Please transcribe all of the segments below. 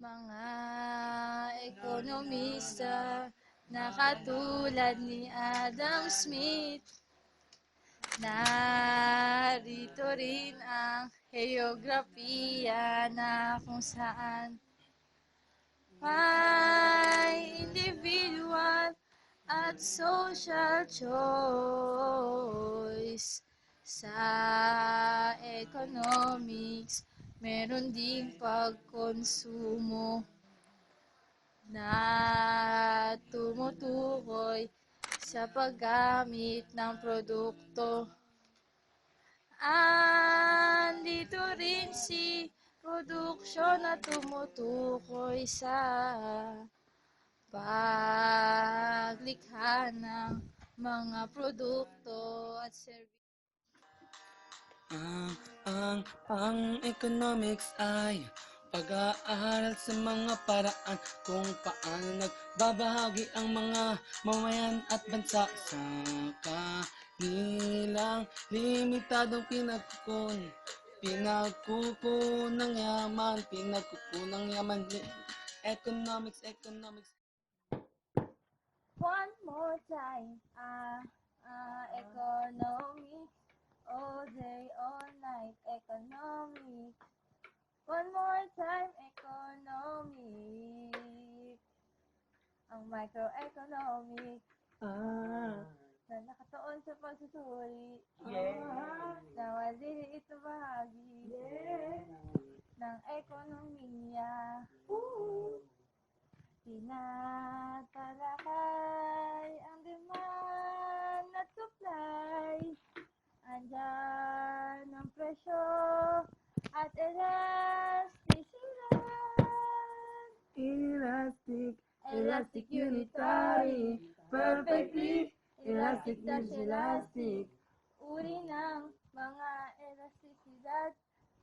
Mga ekonomista na katulad ni Adam Smith. Narito rin ang heograpiya na kung saan may individual at social choice. Sa economics, meron ding pagkonsumo na tumutukoy sa paggamit ng produkto. Andito rin si produksyon na tumutukoy sa paglikha ng mga produkto at service. Ang, ang, ang economics ay pag-aaral sa mga paraan kung paano nagbabahagi ang mga mamayan at bansa sa kanilang limitadong pinagkukun. Pinagkukun ng yaman, pinagkukun ng yaman. Economics, economics. One more time, ah, ah, economics, all day, all night, economics. One more time, economics. Ang microeconomics Ah, na nakatuon sa pagsusuri. Yeah. na maliliit na bahagi ng ekonomiya. Tinatalakay ang demand at supply. Andyan ang presyo at elasticidad. Elastic, Elastic unitary, perfectly elastic dash elastic. Uri ng mga elasticidad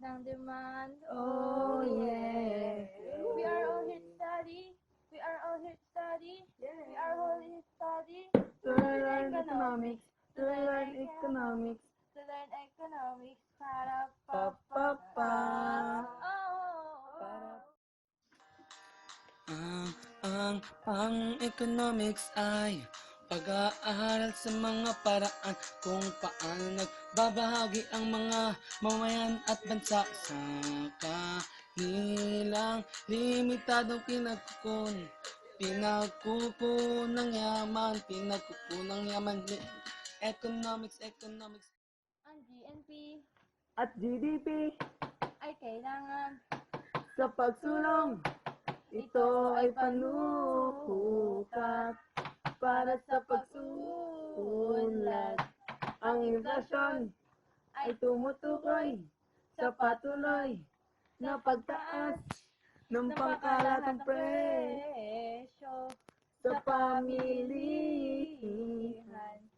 ng demand. Oh, yeah. We are all here to study. We are all here to study. We are all here to study. To learn economics, to learn economics. To learn economics. Para Pa, pa pa, pa. Oh. Ang, ang, ang economics ay pag-aaral sa mga paraan kung paano nagbabahagi ang mga mamayan at bansa sa kanilang limitadong pinagkukun. Pinagkukun ng yaman, pinagkukun ng yaman. Economics, economics. Ang GNP At GDP ay kailangan sa pagsulong. Ito ay panukat para sa pagsulat. Ang inflasyon ay tumutukoy sa patuloy na pagtaas ng pangkalatang presyo presyo sa pamilihan.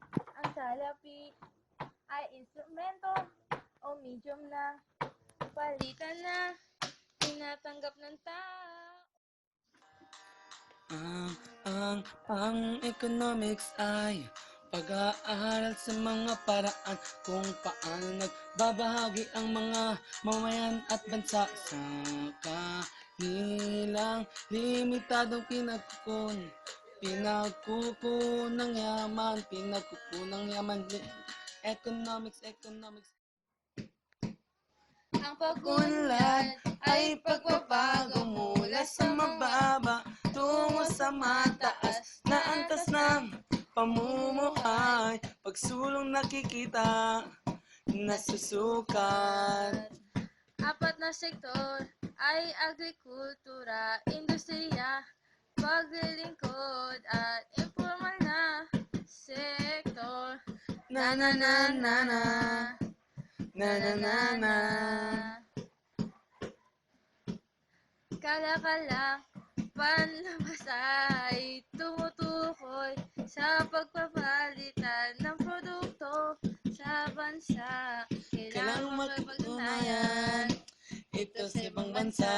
Ang salapi ay instrumento o medium na palitan na tinatanggap ng tao. Ang, ang, ang economics ay pag-aaral sa mga paraan kung paano nagbabahagi ang mga mamayan at bansa sa kanilang limitadong pinagkukun. Pinagkukun ng yaman, pinagkukun ng yaman. Economics, economics. Ang pag-unlad ay pagbabago nakikita, nasusukat. Apat na sektor ay agrikultura, industriya, paglilingkod at informal na sektor. Na na na na na, na na na na. Kala-kala, panlabas ay bansa. Kailangang magpatunayan, ito sa ibang bansa.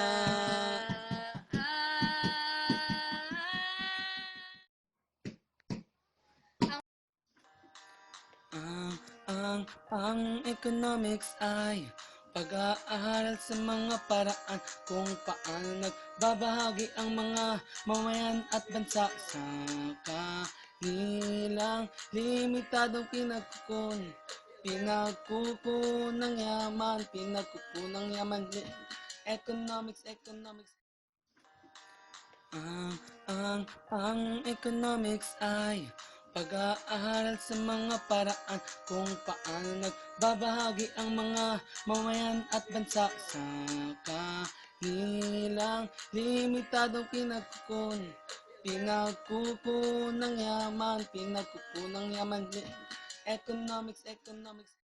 Ang, ang, ang economics ay Pag-aaral sa mga paraan kung paano nagbabahagi ang mga mamayan at bansa sa kanilang limitadong pinagkukun. Pinagkukunang yaman, pinagkukunang yaman. Economics, economics. Ang, ang, ang economics ay pag-aaral sa mga paraan kung paano nagbabahagi ang mga mamayan at bansa sa kanilang limitadong pinagkukun. Pinagkukunang yaman, pinagkukunang yaman. Economics, economics.